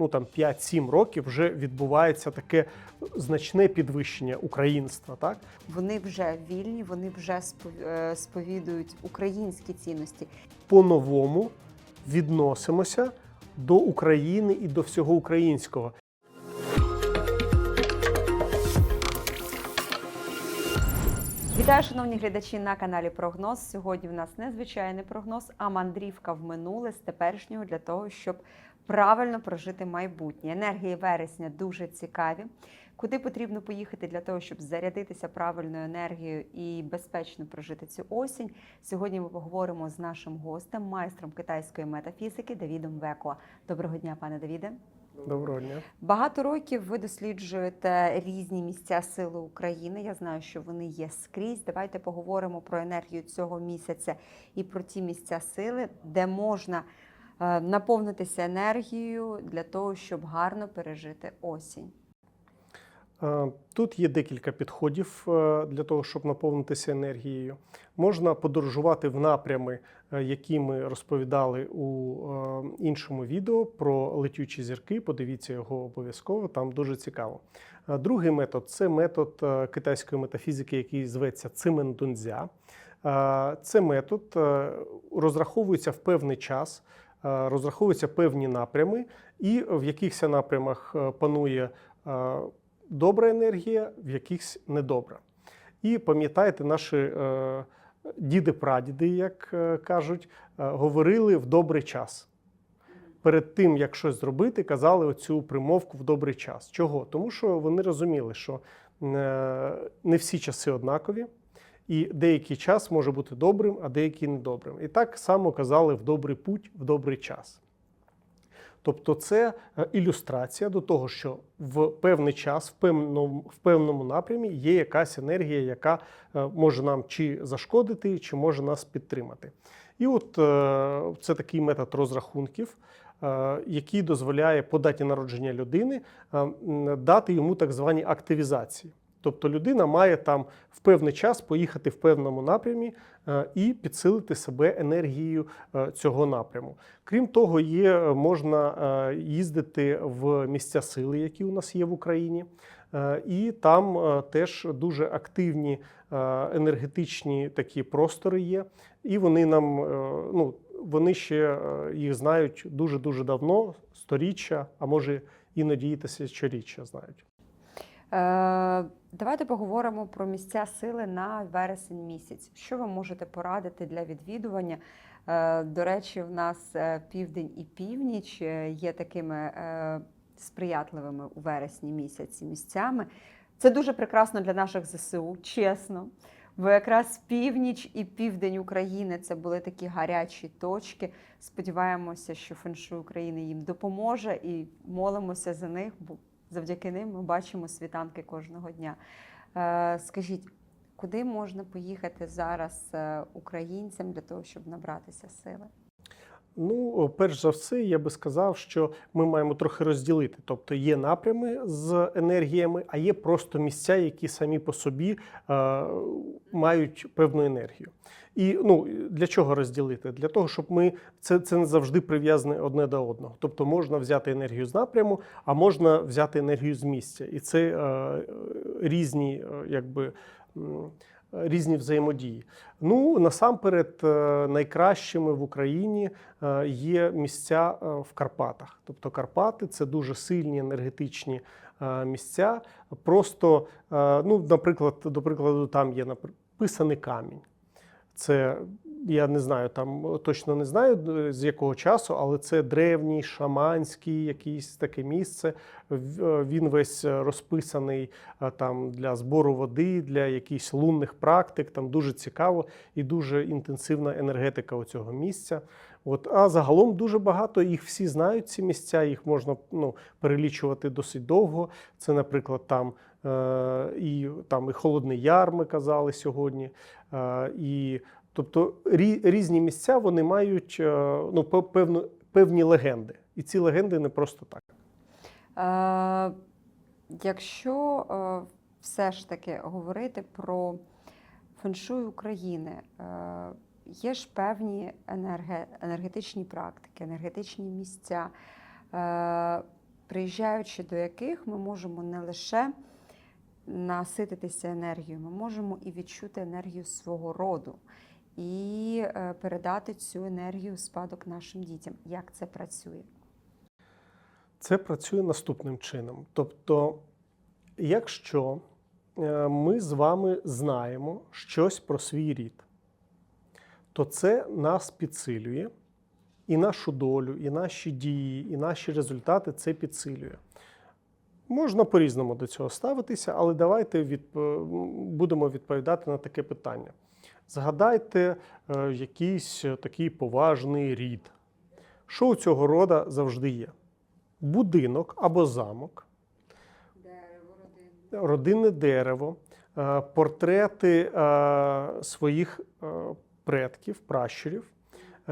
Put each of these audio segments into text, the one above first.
ну там 5-7 років вже відбувається таке значне підвищення українства. Так Вони вже вільні, вони вже е, сповідують українські цінності. по-новому відносимося до України і до всього українського. Вітаю, шановні глядачі на каналі Прогноз. Сьогодні в нас незвичайний прогноз, а мандрівка в минуле з теперішнього для того, щоб правильно прожити майбутнє. Енергії вересня дуже цікаві. Куди потрібно поїхати для того, щоб зарядитися правильною енергією і безпечно прожити цю осінь? Сьогодні ми поговоримо з нашим гостем, майстром китайської метафізики Давідом Векоа. Доброго дня, пане Давіде. Доброго дня. Багато років ви досліджуєте різні місця сили України. Я знаю, що вони є скрізь. Давайте поговоримо про енергію цього місяця і про ті місця сили, де можна наповнитися енергією для того, щоб гарно пережити осінь. Е, Тут є декілька підходів е, для того, щоб наповнитися енергією. Можна подорожувати в напрями, е, які ми розповідали у е, іншому відео про летючі зірки. Подивіться його обов'язково, там дуже цікаво. Е, Другий метод це метод е, китайської метафізики, який зветься Цимендунзя. Е, Це метод е, розраховується в певний час, е, розраховуються певні напрями, і в якихось напрямах е, панує е, добра енергія, в якихось недобра. І пам'ятаєте, наші е, діди-прадіди, як е, кажуть, е, говорили в добрий час. Перед тим, як щось зробити, казали оцю примовку в добрий час. Чого? Тому що вони розуміли, що е, не всі часи однакові, і деякий час може бути добрим, а деякий недобрим. І так само казали в добрий путь, в добрий час. Тобто це е, ілюстрація до того, що в певний час, в певному, в певному напрямі є якась енергія, яка е, може нам чи зашкодити, чи може нас підтримати. І от е, це такий метод розрахунків, який дозволяє по даті народження людини дати йому так звані активізації. Тобто людина має там в певний час поїхати в певному напрямі е, і підсилити себе енергією е, цього напряму. Крім того, є е, можна їздити в місця сили, які у нас є в Україні, і там теж дуже активні енергетичні такі простори є, і вони нам ну вони ще їх знають дуже дуже давно, сторіччя, а може іноді і тисячоріччя знають. Давайте поговоримо про місця сили на вересень місяць. Що ви можете порадити для відвідування? Е, До речі, в нас е, південь і північ е, є такими сприятливими у вересні місяці місцями. Це дуже прекрасно для наших ЗСУ, чесно. Бо якраз північ і південь України це були такі гарячі точки. Сподіваємося, що феншуй України їм допоможе і молимося за них, завдяки ним ми бачимо світанки кожного дня. Е, Скажіть, куди можна поїхати зараз е, українцям для того, щоб набратися сили? Ну, перш за все, я би сказав, що ми маємо трохи розділити. Тобто є напрями з енергіями, а є просто місця, які самі по собі е, мають певну енергію. І ну для чого розділити? Для того, щоб ми це, це не завжди прив'язане одне до одного. Тобто можна взяти енергію з напряму, а можна взяти енергію з місця. І це е, різні, е, якби. Різні взаємодії. Ну насамперед, е, найкращими в Україні е, є місця е, в Карпатах. Тобто Карпати це дуже сильні енергетичні місця. Просто, ну, наприклад, до прикладу, там є написаний камінь. Це я не знаю, там точно не знаю з якого часу, але це древній, шаманський якийсь таке місце. Е, Він весь е, розписаний е, там для збору води, для якихось лунних практик. Там дуже цікаво і дуже інтенсивна енергетика у цього місця. От, а загалом дуже багато їх всі знають ці місця, їх можна ну, перелічувати досить довго. Це, наприклад, там і там і Холодний Яр, ми казали сьогодні. І тобто різні місця вони мають е, ну, певну, певні легенди. І ці легенди не просто так. Е, якщо е, все ж таки говорити про феншуй України, е, є ж певні енерге, енергетичні практики, енергетичні місця. Е, приїжджаючи до яких ми можемо не лише насититися енергією, ми можемо і відчути енергію свого роду, і е, передати цю енергію в спадок нашим дітям. Як це працює? Це працює наступним чином. Тобто, якщо е, ми з вами знаємо щось про свій рід, то це нас підсилює, і нашу долю, і наші дії, і наші результати це підсилює. Можна по-різному до цього ставитися, але давайте відп... будемо відповідати на таке питання. Згадайте е, якийсь е, такий поважний рід. Що у цього рода завжди є? Будинок або замок, Дерево, родинне дерево, е, портрети е, своїх е, предків, пращурів.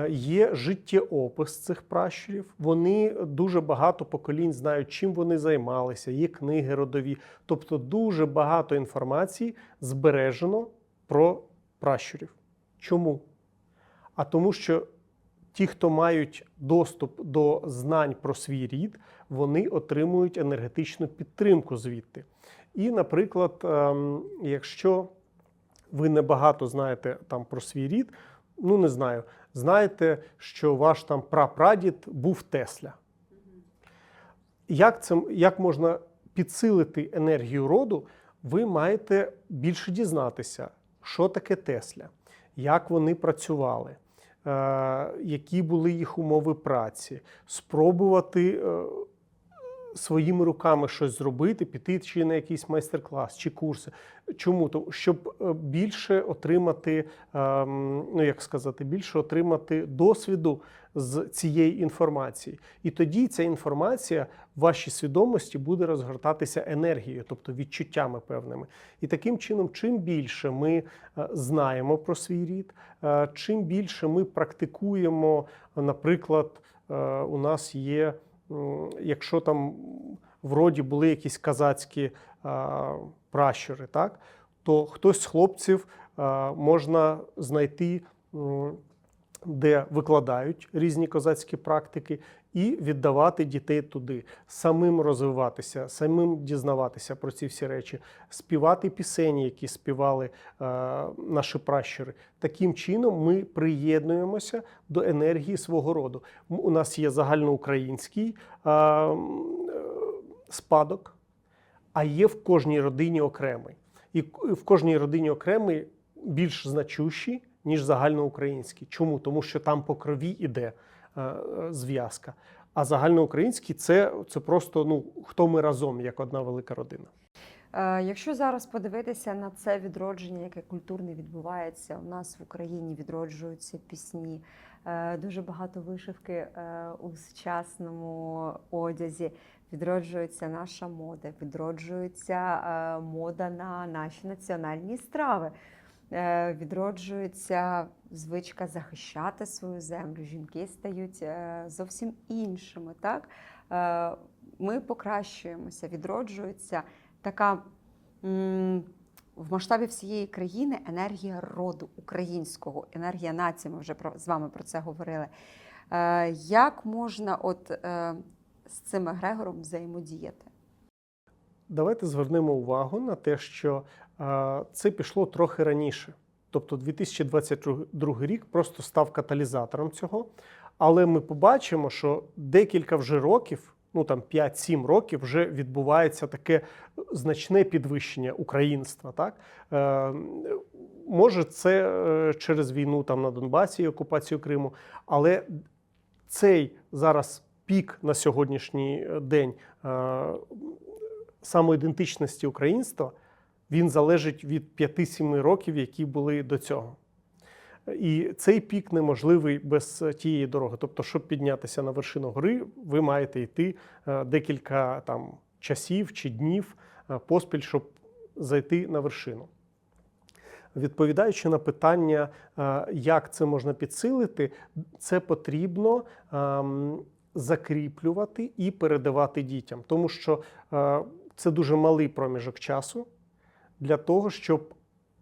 Є життєопис цих пращурів. Вони дуже багато поколінь знають, чим вони займалися, є книги родові. Тобто дуже багато інформації збережено про пращурів. Чому? А тому, що ті, хто мають доступ до знань про свій рід, вони отримують енергетичну підтримку звідти. І, наприклад, ем, якщо ви небагато знаєте там про свій рід, ну не знаю, знаєте, що ваш там прапрадід був Тесля. Як, це, як можна підсилити енергію роду, ви маєте більше дізнатися, що таке Тесля, як вони працювали, е, які були їх умови праці, спробувати е, своїми руками щось зробити, піти чи на якийсь майстер-клас, чи курси. Чому? Тому, щоб е, більше отримати, ем, ну як сказати, більше отримати досвіду з цієї інформації. І тоді ця інформація в вашій свідомості буде розгортатися енергією, тобто відчуттями певними. І таким чином, чим більше ми е, знаємо про свій рід, е, чим більше ми практикуємо, наприклад, у нас є, якщо там в роді були якісь казацькі пращури, так, то хтось з хлопців можна знайти, де викладають різні козацькі практики, і віддавати дітей туди, самим розвиватися, самим дізнаватися про ці всі речі, співати пісені, які співали е, наші пращури. Таким чином ми приєднуємося до енергії свого роду. У нас є загальноукраїнський е, е, спадок, а є в кожній родині окремий. І в кожній родині окремий більш значущий, ніж загальноукраїнський. Чому? Тому що там по крові іде е, е, зв'язка. А загальноукраїнський це, це просто ну, хто ми разом, як одна велика родина. Е, Якщо зараз подивитися на це відродження, яке культурне відбувається, у нас в Україні відроджуються пісні, дуже багато вишивки у сучасному одязі, відроджується наша мода, відроджується мода на наші національні страви. Е, Відроджується звичка захищати свою землю. Жінки стають е, зовсім іншими. Так? Е, Ми покращуємося, відроджується така в масштабі всієї країни енергія роду українського, енергія нації. Ми вже з вами про це говорили. Як можна от, з цим егрегором взаємодіяти? Давайте звернемо увагу на те, що це пішло трохи раніше. Тобто 2022 рік просто став каталізатором цього. Але ми побачимо, що декілька вже років, ну там 5-7 років, вже відбувається таке значне підвищення українства. Так? Е, може, це е, через війну там на Донбасі і окупацію Криму, але цей зараз пік на сьогоднішній е, день е, самоідентичності українства, він залежить від 5-7 років, які були до цього. І цей пік неможливий без тієї дороги. Тобто, щоб піднятися на вершину гори, ви маєте йти е, декілька там часів чи днів е, поспіль, щоб зайти на вершину. Відповідаючи на питання, е, як це можна підсилити, це потрібно ем, закріплювати і передавати дітям, тому що е, це дуже малий проміжок часу для того, щоб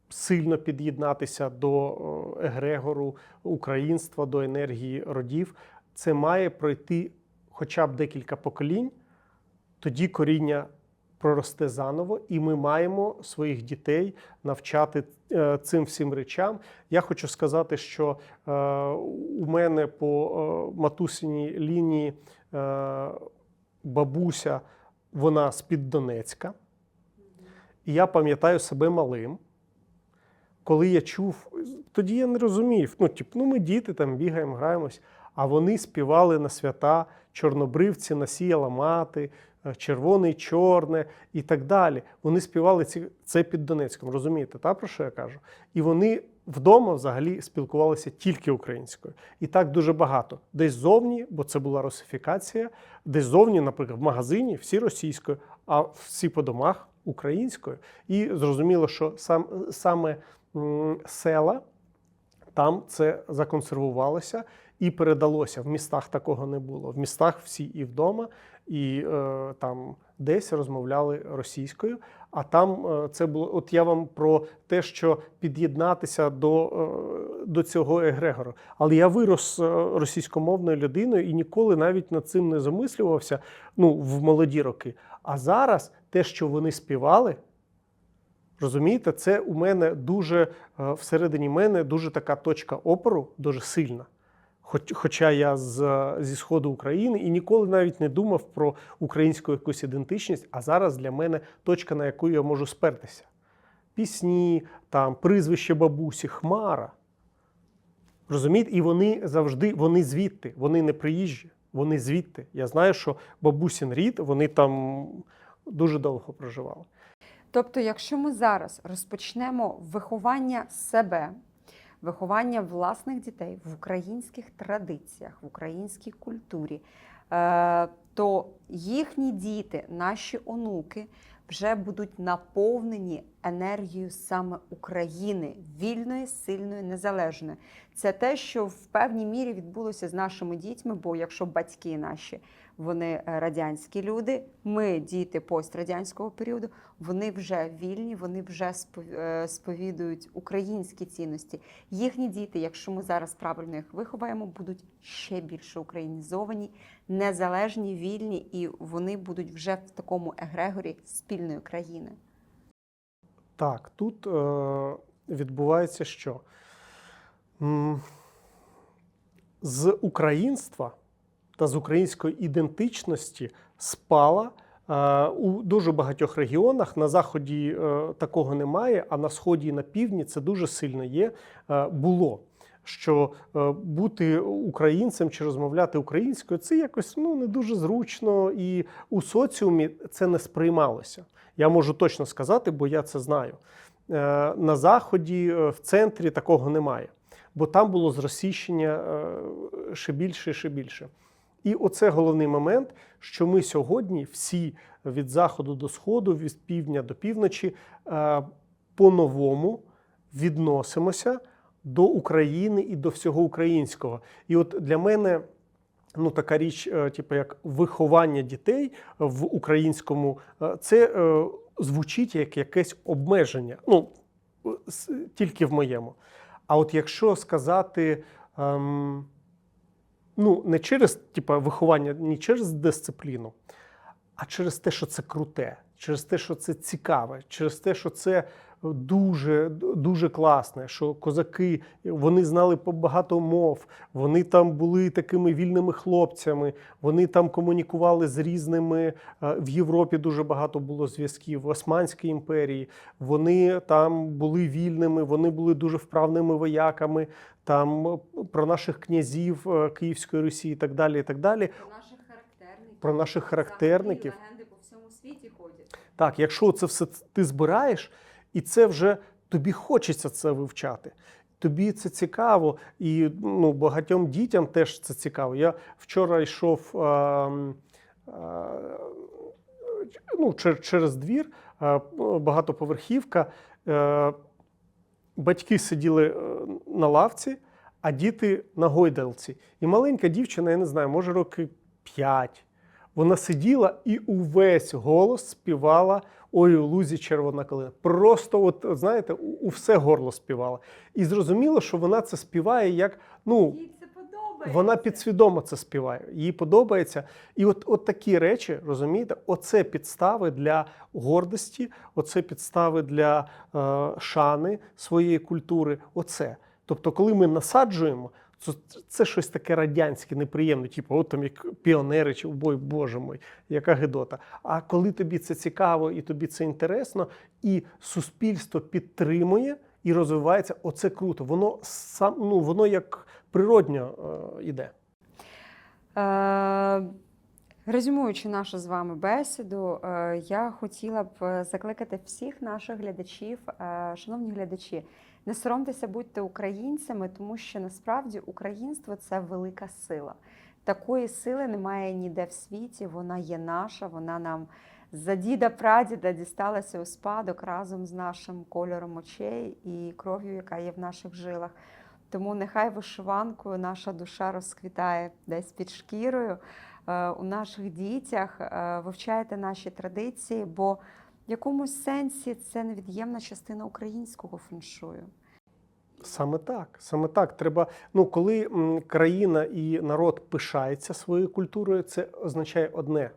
сильно під'єднатися до егрегору українства, до енергії родів. Це має пройти хоча б декілька поколінь, тоді коріння проросте заново, і ми маємо своїх дітей навчати е, цим всім речам. Я хочу сказати, що е, у мене по е, матусиній лінії бабуся, вона з-під Донецька. І я пам'ятаю себе малим. Коли я чув, тоді я не розумів. Ну, тип, ну ми діти там бігаємо, граємось. А вони співали на свята чорнобривці, насіяла мати, е, червоне, й чорне і так далі. Вони співали ці, це під Донецьком. Розумієте, та про що я кажу? І вони вдома взагалі спілкувалися тільки українською. І так дуже багато. Десь зовні, бо це була русифікація, десь зовні, наприклад, в магазині всі російською, а всі по домах українською. І зрозуміло, що сам, саме села там це законсервувалося і передалося. В містах такого не було. В містах всі і вдома, і е, там десь розмовляли російською. А там е, це було. От я вам про те, що під'єднатися до, е, до цього егрегору. Але я вирос е, російськомовною людиною і ніколи навіть над цим не замислювався ну, в молоді роки. А зараз те, що вони співали, Розумієте, це у мене дуже е, всередині мене дуже така точка опору, дуже сильна. Хоч, хоча я з, зі сходу України і ніколи навіть не думав про українську якусь ідентичність, а зараз для мене точка, на яку я можу спертися. Пісні, там, прізвище бабусі, хмара. Розумієте? І вони завжди вони звідти, вони не приїжджі, вони звідти. Я знаю, що бабусін рід, вони там дуже довго проживали. Тобто, якщо ми зараз розпочнемо виховання себе, виховання власних дітей в українських традиціях, в українській культурі, е, то їхні діти, наші онуки, вже будуть наповнені енергією саме України, вільної, сильної, незалежної. Це те, що в певній мірі відбулося з нашими дітьми, бо якщо батьки наші вони е, радянські люди, ми діти пострадянського періоду, вони вже вільні, вони вже е, сповідують українські цінності. Їхні діти, якщо ми зараз правильно їх виховаємо, будуть ще більше українізовані, незалежні, вільні, і вони будуть вже в такому егрегорі спільної країни. Так, тут е, відбувається що? З українства та з української ідентичності спала е, у дуже багатьох регіонах. На заході е, такого немає, а на сході і на півдні це дуже сильно є. Е, було. Що бути українцем чи розмовляти українською це якось ну не дуже зручно, і у соціумі це не сприймалося. Я можу точно сказати, бо я це знаю. На заході, в центрі такого немає, бо там було зросійщення е, ще більше і ще більше. І оце головний момент, що ми сьогодні всі від заходу до сходу, від півдня до півночі, е, по-новому відносимося до України і до всього українського. І от для мене ну, така річ, е, типу як виховання дітей в українському, е, це звучить як якесь обмеження. Ну, тільки в моєму. А от якщо сказати. Ем, ну, не через типу, виховання, не через дисципліну, а через те, що це круте, через те, що це цікаве, через те, що це дуже, дуже класне, що козаки вони знали багато мов, вони там були такими вільними хлопцями, вони там комунікували з різними. е, В Європі дуже багато було зв'язків, в Османській імперії. Вони там були вільними, вони були дуже вправними вояками. Там е, про наших князів е, Київської Русі і так далі. І так далі. Про наших характерників. Про наших характерників. легенди по всьому світі ходять. Так, якщо це все ти збираєш, і це вже тобі хочеться це вивчати. Тобі це цікаво, і ну, багатьом дітям теж це цікаво. Я вчора йшов е, е, ну, чер- через двір, е, багатоповерхівка. Е, батьки сиділи на лавці, а діти на гойдалці. І маленька дівчина, я не знаю, може роки 5. Вона сиділа і увесь голос співала Ой, у лузі червона калина. Просто, от знаєте, у, у все горло співала. І зрозуміло, що вона це співає як ну. Вона підсвідомо це співає. Їй подобається. І от, от такі речі, розумієте, оце підстави для гордості, оце підстави для е, шани своєї культури. Оце. Тобто, коли ми насаджуємо, це, це щось таке радянське, неприємне, типу, от там як піонери, чи бой, боже мой, яка гидота. А коли тобі це цікаво і тобі це інтересно, і суспільство підтримує і розвивається, оце круто. Воно сам ну воно як природньо е, іде. Е, Резюмуючи нашу з вами бесіду, е, я хотіла б е, закликати всіх наших глядачів, е, шановні глядачі, не соромтеся, будьте українцями, тому що насправді українство це велика сила. Такої сили немає ніде в світі. Вона є наша, вона нам за діда прадіда дісталася у спадок разом з нашим кольором очей і кров'ю, яка є в наших жилах. Тому нехай вишиванкою наша душа розквітає десь під шкірою. Е, У наших дітях е, вивчайте наші традиції, бо в якомусь сенсі це невід'ємна частина українського феншую. Саме так, саме так. Треба. Ну, коли країна і народ пишається своєю культурою, це означає одне: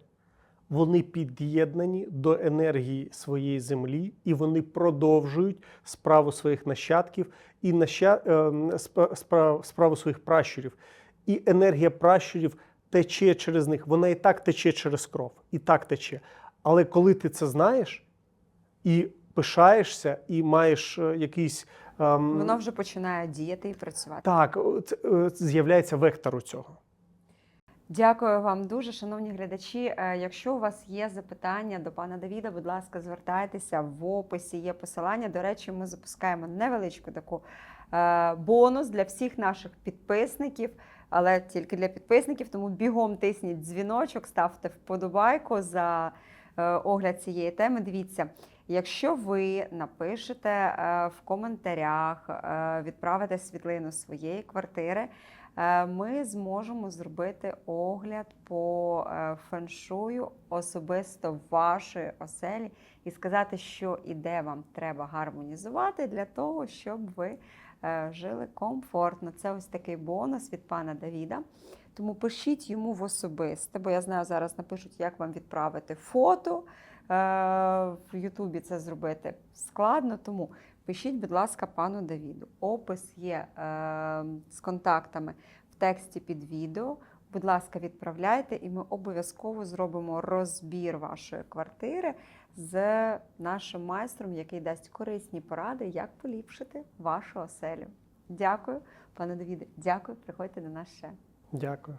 вони під'єднані до енергії своєї землі, і вони продовжують справу своїх нащадків і наща... е, спра- спра- справу своїх пращурів. І енергія пращурів тече через них. Вона і так тече через кров, і так тече. Але коли ти це знаєш і пишаєшся, і маєш е, якийсь. ем, Воно вже починає діяти і працювати. так, е, з'являється вектор у цього. Дякую вам дуже, шановні глядачі. Е, Якщо у вас є запитання до пана Давіда, будь ласка, звертайтеся в описі. Є посилання. До речі, ми запускаємо невеличку таку бонус для всіх наших підписників, але тільки для підписників. Тому бігом тисніть дзвіночок, ставте вподобайку за огляд цієї теми. Дивіться. Якщо ви напишете е, в коментарях, е, відправите світлину своєї квартири, е, ми зможемо зробити огляд по е, феншую особисто вашої оселі і сказати, що і де вам треба гармонізувати для того, щоб ви е, жили комфортно. Це ось такий бонус від пана Давіда. Тому пишіть йому в особисте, бо я знаю, зараз напишуть, як вам відправити фото. Е, В Ютубі це зробити складно, тому пишіть, будь ласка, пану Давіду. Опис є е, з контактами в тексті під відео. Будь ласка, відправляйте, і ми обов'язково зробимо розбір вашої квартири з нашим майстром, який дасть корисні поради, як поліпшити вашу оселю. Дякую, пане Давіде. Дякую. Приходьте до нас ще. Дякую.